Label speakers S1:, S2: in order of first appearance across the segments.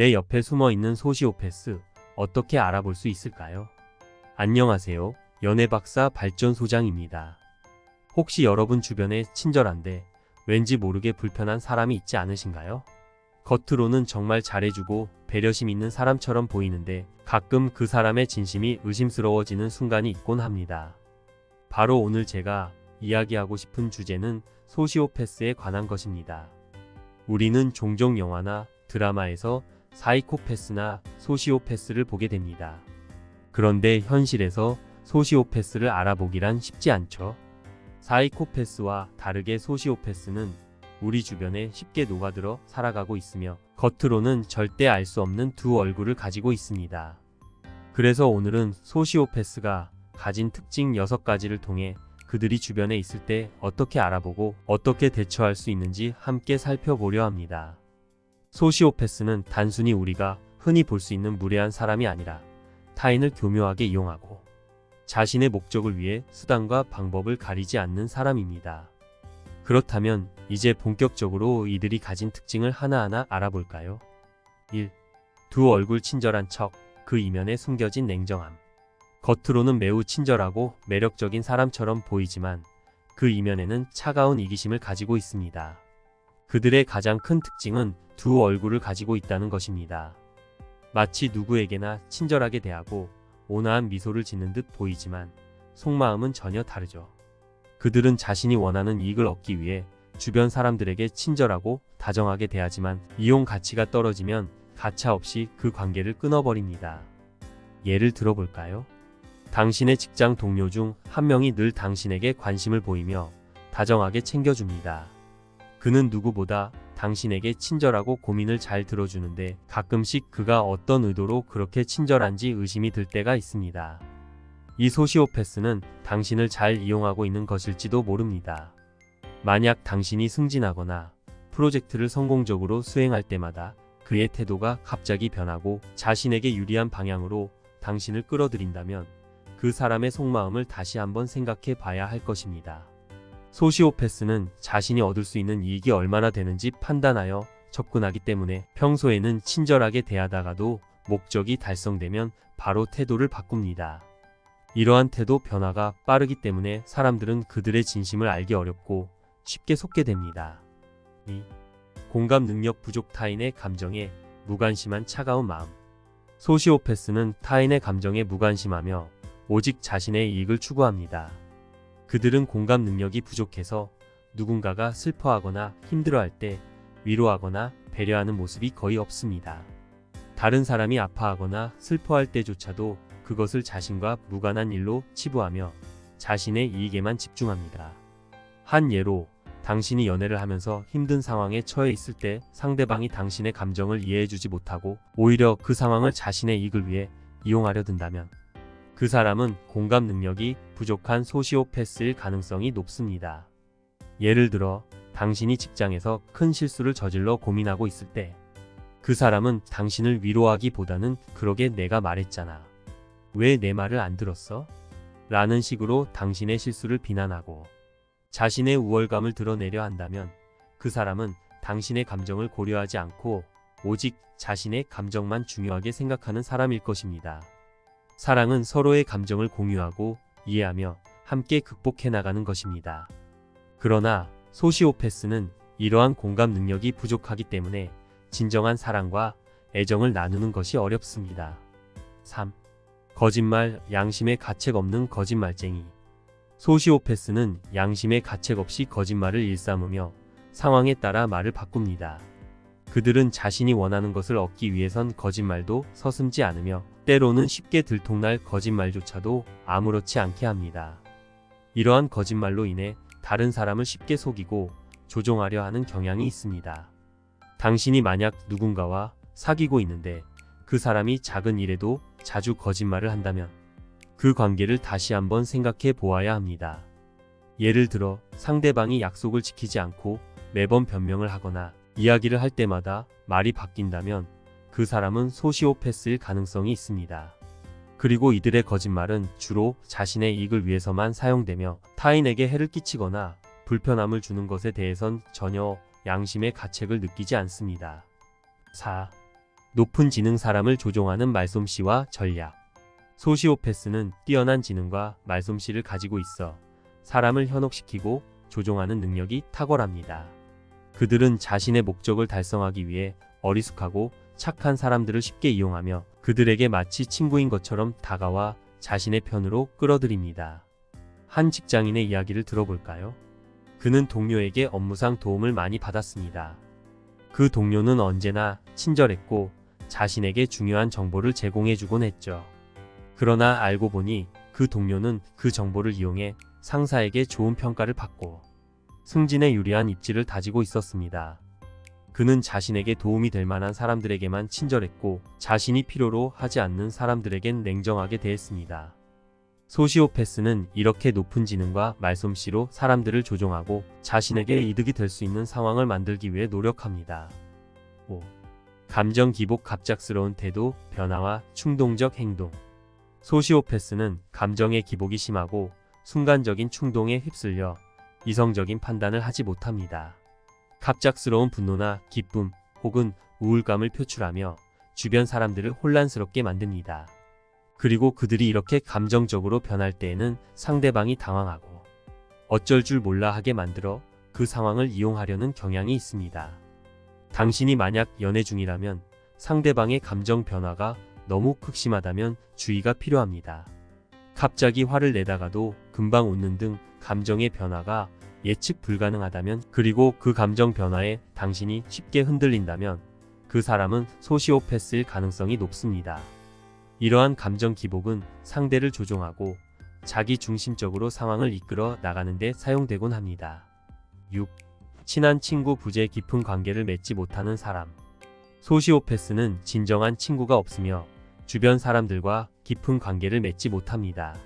S1: 내 옆에 숨어 있는 소시오패스 어떻게 알아볼 수 있을까요? 안녕하세요. 연애박사 발전소장입니다. 혹시 여러분 주변에 친절한데 왠지 모르게 불편한 사람이 있지 않으신가요? 겉으로는 정말 잘해주고 배려심 있는 사람처럼 보이는데 가끔 그 사람의 진심이 의심스러워지는 순간이 있곤 합니다. 바로 오늘 제가 이야기하고 싶은 주제는 소시오패스에 관한 것입니다. 우리는 종종 영화나 드라마에서 사이코패스나 소시오패스를 보게 됩니다. 그런데 현실에서 소시오패스를 알아보기란 쉽지 않죠. 사이코패스와 다르게 소시오패스는 우리 주변에 쉽게 녹아들어 살아가고 있으며 겉으로는 절대 알 수 없는 두 얼굴을 가지고 있습니다. 그래서 오늘은 소시오패스가 가진 특징 6가지를 통해 그들이 주변에 있을 때 어떻게 알아보고 어떻게 대처할 수 있는지 함께 살펴보려 합니다. 소시오패스는 단순히 우리가 흔히 볼 수 있는 무례한 사람이 아니라 타인을 교묘하게 이용하고 자신의 목적을 위해 수단과 방법을 가리지 않는 사람입니다. 그렇다면 이제 본격적으로 이들이 가진 특징을 하나하나 알아볼까요? 1. 두 얼굴 친절한 척, 그 이면에 숨겨진 냉정함. 겉으로는 매우 친절하고 매력적인 사람처럼 보이지만 그 이면에는 차가운 이기심을 가지고 있습니다. 그들의 가장 큰 특징은 두 얼굴을 가지고 있다는 것입니다. 마치 누구에게나 친절하게 대하고 온화한 미소를 짓는 듯 보이지만 속마음은 전혀 다르죠. 그들은 자신이 원하는 이익을 얻기 위해 주변 사람들에게 친절하고 다정하게 대하지만 이용 가치가 떨어지면 가차없이 그 관계를 끊어버립니다. 예를 들어볼까요? 당신의 직장 동료 중 한 명이 늘 당신에게 관심을 보이며 다정하게 챙겨줍니다. 그는 누구보다 당신에게 친절하고 고민을 잘 들어주는데 가끔씩 그가 어떤 의도로 그렇게 친절한지 의심이 들 때가 있습니다. 이 소시오패스는 당신을 잘 이용하고 있는 것일지도 모릅니다. 만약 당신이 승진하거나 프로젝트를 성공적으로 수행할 때마다 그의 태도가 갑자기 변하고 자신에게 유리한 방향으로 당신을 끌어들인다면 그 사람의 속마음을 다시 한번 생각해 봐야 할 것입니다. 소시오패스는 자신이 얻을 수 있는 이익이 얼마나 되는지 판단하여 접근하기 때문에 평소에는 친절하게 대하다가도 목적이 달성되면 바로 태도를 바꿉니다. 이러한 태도 변화가 빠르기 때문에 사람들은 그들의 진심을 알기 어렵고 쉽게 속게 됩니다. 2. 공감 능력 부족 타인의 감정에 무관심한 차가운 마음. 소시오패스는 타인의 감정에 무관심하며 오직 자신의 이익을 추구합니다. 그들은 공감 능력이 부족해서 누군가가 슬퍼하거나 힘들어할 때 위로하거나 배려하는 모습이 거의 없습니다. 다른 사람이 아파하거나 슬퍼할 때조차도 그것을 자신과 무관한 일로 치부하며 자신의 이익에만 집중합니다. 한 예로 당신이 연애를 하면서 힘든 상황에 처해 있을 때 상대방이 당신의 감정을 이해해주지 못하고 오히려 그 상황을 자신의 이익을 위해 이용하려 든다면 그 사람은 공감 능력이 부족한 소시오패스일 가능성이 높습니다. 예를 들어 당신이 직장에서 큰 실수를 저질러 고민하고 있을 때 그 사람은 당신을 위로하기보다는 그러게 내가 말했잖아. 왜 내 말을 안 들었어? 라는 식으로 당신의 실수를 비난하고 자신의 우월감을 드러내려 한다면 그 사람은 당신의 감정을 고려하지 않고 오직 자신의 감정만 중요하게 생각하는 사람일 것입니다. 사랑은 서로의 감정을 공유하고 이해하며 함께 극복해 나가는 것입니다. 그러나 소시오패스는 이러한 공감 능력이 부족하기 때문에 진정한 사랑과 애정을 나누는 것이 어렵습니다. 3. 거짓말, 양심의 가책 없는 거짓말쟁이. 소시오패스는 양심의 가책 없이 거짓말을 일삼으며 상황에 따라 말을 바꿉니다. 그들은 자신이 원하는 것을 얻기 위해선 거짓말도 서슴지 않으며 때로는 쉽게 들통날 거짓말조차도 아무렇지 않게 합니다. 이러한 거짓말로 인해 다른 사람을 쉽게 속이고 조종하려 하는 경향이 있습니다. 당신이 만약 누군가와 사귀고 있는데 그 사람이 작은 일에도 자주 거짓말을 한다면 그 관계를 다시 한번 생각해 보아야 합니다. 예를 들어 상대방이 약속을 지키지 않고 매번 변명을 하거나 이야기를 할 때마다 말이 바뀐다면 그 사람은 소시오패스일 가능성이 있습니다. 그리고 이들의 거짓말은 주로 자신의 이익을 위해서만 사용되며 타인에게 해를 끼치거나 불편함을 주는 것에 대해선 전혀 양심의 가책을 느끼지 않습니다. 4. 높은 지능 사람을 조종하는 말솜씨와 전략. 소시오패스는 뛰어난 지능과 말솜씨를 가지고 있어 사람을 현혹시키고 조종하는 능력이 탁월합니다. 그들은 자신의 목적을 달성하기 위해 어리숙하고 착한 사람들을 쉽게 이용하며 그들에게 마치 친구인 것처럼 다가와 자신의 편으로 끌어들입니다. 한 직장인의 이야기를 들어볼까요? 그는 동료에게 업무상 도움을 많이 받았습니다. 그 동료는 언제나 친절했고 자신에게 중요한 정보를 제공해주곤 했죠. 그러나 알고 보니 그 동료는 그 정보를 이용해 상사에게 좋은 평가를 받고 승진에 유리한 입지를 다지고 있었습니다. 그는 자신에게 도움이 될 만한 사람들에게만 친절했고 자신이 필요로 하지 않는 사람들에겐 냉정하게 대했습니다. 소시오패스는 이렇게 높은 지능과 말솜씨로 사람들을 조종하고 자신에게 이득이 될 수 있는 상황을 만들기 위해 노력합니다. 5. 감정 기복 갑작스러운 태도, 변화와 충동적 행동. 소시오패스는 감정의 기복이 심하고 순간적인 충동에 휩쓸려 이성적인 판단을 하지 못합니다. 갑작스러운 분노나 기쁨 혹은 우울감을 표출하며 주변 사람들을 혼란스럽게 만듭니다. 그리고 그들이 이렇게 감정적으로 변할 때에는 상대방이 당황하고 어쩔 줄 몰라 하게 만들어 그 상황을 이용하려는 경향이 있습니다. 당신이 만약 연애 중이라면 상대방의 감정 변화가 너무 극심하다면 주의가 필요합니다. 갑자기 화를 내다가도 금방 웃는 등 감정의 변화가 예측 불가능하다면 그리고 그 감정 변화에 당신이 쉽게 흔들린다면 그 사람은 소시오패스일 가능성이 높습니다. 이러한 감정 기복은 상대를 조종하고 자기 중심적으로 상황을 이끌어 나가는데 사용되곤 합니다. 6. 친한 친구 부재 깊은 관계를 맺지 못하는 사람. 소시오패스는 진정한 친구가 없으며 주변 사람들과 깊은 관계를 맺지 못합니다.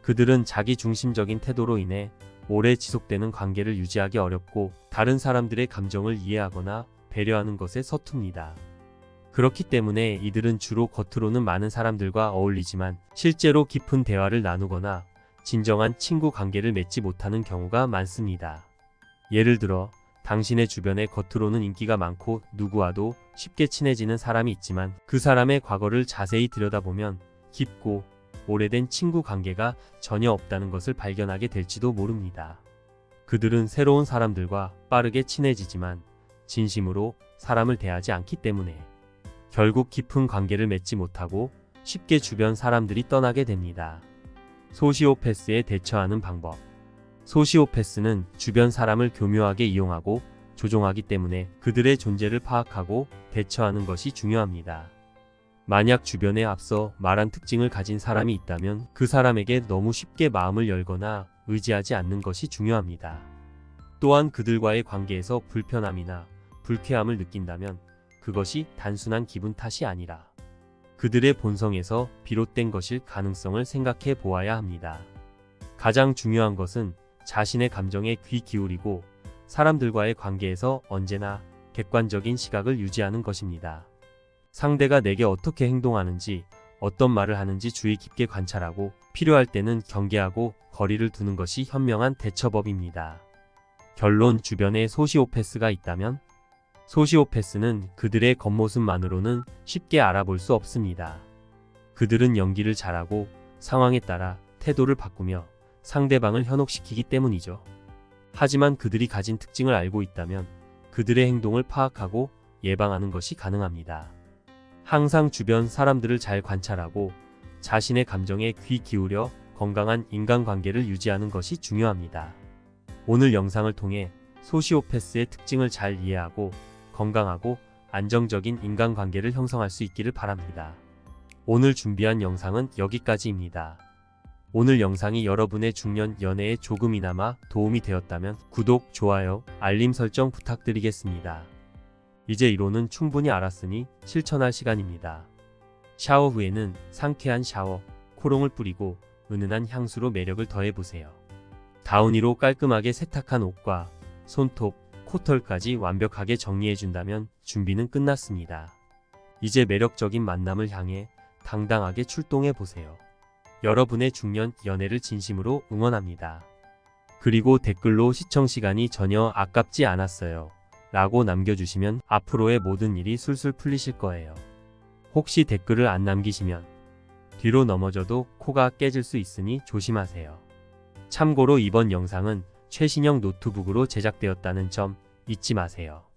S1: 그들은 자기 중심적인 태도로 인해 오래 지속되는 관계를 유지하기 어렵고 다른 사람들의 감정을 이해하거나 배려하는 것에 서툽니다. 그렇기 때문에 이들은 주로 겉으로는 많은 사람들과 어울리지만 실제로 깊은 대화를 나누거나 진정한 친구 관계를 맺지 못하는 경우가 많습니다. 예를 들어 당신의 주변에 겉으로는 인기가 많고 누구와도 쉽게 친해지는 사람이 있지만 그 사람의 과거를 자세히 들여다보면 깊고 오래된 친구 관계가 전혀 없다는 것을 발견하게 될지도 모릅니다. 그들은 새로운 사람들과 빠르게 친해지지만 진심으로 사람을 대하지 않기 때문에 결국 깊은 관계를 맺지 못하고 쉽게 주변 사람들이 떠나게 됩니다. 소시오패스에 대처하는 방법. 소시오패스는 주변 사람을 교묘하게 이용하고 조종하기 때문에 그들의 존재를 파악하고 대처하는 것이 중요합니다. 만약 주변에 앞서 말한 특징을 가진 사람이 있다면 그 사람에게 너무 쉽게 마음을 열거나 의지하지 않는 것이 중요합니다. 또한 그들과의 관계에서 불편함이나 불쾌함을 느낀다면 그것이 단순한 기분 탓이 아니라 그들의 본성에서 비롯된 것일 가능성을 생각해 보아야 합니다. 가장 중요한 것은 자신의 감정에 귀 기울이고 사람들과의 관계에서 언제나 객관적인 시각을 유지하는 것입니다. 상대가 내게 어떻게 행동하는지, 어떤 말을 하는지 주의 깊게 관찰하고 필요할 때는 경계하고 거리를 두는 것이 현명한 대처법입니다. 결론 주변에 소시오패스가 있다면 소시오패스는 그들의 겉모습만으로는 쉽게 알아볼 수 없습니다. 그들은 연기를 잘하고 상황에 따라 태도를 바꾸며 상대방을 현혹시키기 때문이죠. 하지만 그들이 가진 특징을 알고 있다면 그들의 행동을 파악하고 예방하는 것이 가능합니다. 항상 주변 사람들을 잘 관찰하고 자신의 감정에 귀 기울여 건강한 인간관계를 유지하는 것이 중요합니다. 오늘 영상을 통해 소시오패스의 특징을 잘 이해하고 건강하고 안정적인 인간관계를 형성할 수 있기를 바랍니다. 오늘 준비한 영상은 여기까지입니다. 오늘 영상이 여러분의 중년 연애에 조금이나마 도움이 되었다면 구독, 좋아요, 알림 설정 부탁드리겠습니다. 이제 이론은 충분히 알았으니 실천할 시간입니다. 샤워 후에는 상쾌한 샤워, 코롱을 뿌리고 은은한 향수로 매력을 더해보세요. 다우니로 깔끔하게 세탁한 옷과 손톱, 코털까지 완벽하게 정리해준다면 준비는 끝났습니다. 이제 매력적인 만남을 향해 당당하게 출동해보세요. 여러분의 중년 연애를 진심으로 응원합니다. 그리고 댓글로 시청 시간이 전혀 아깝지 않았어요. 라고 남겨주시면 앞으로의 모든 일이 술술 풀리실 거예요. 혹시 댓글을 안 남기시면 뒤로 넘어져도 코가 깨질 수 있으니 조심하세요. 참고로 이번 영상은 최신형 노트북으로 제작되었다는 점 잊지 마세요.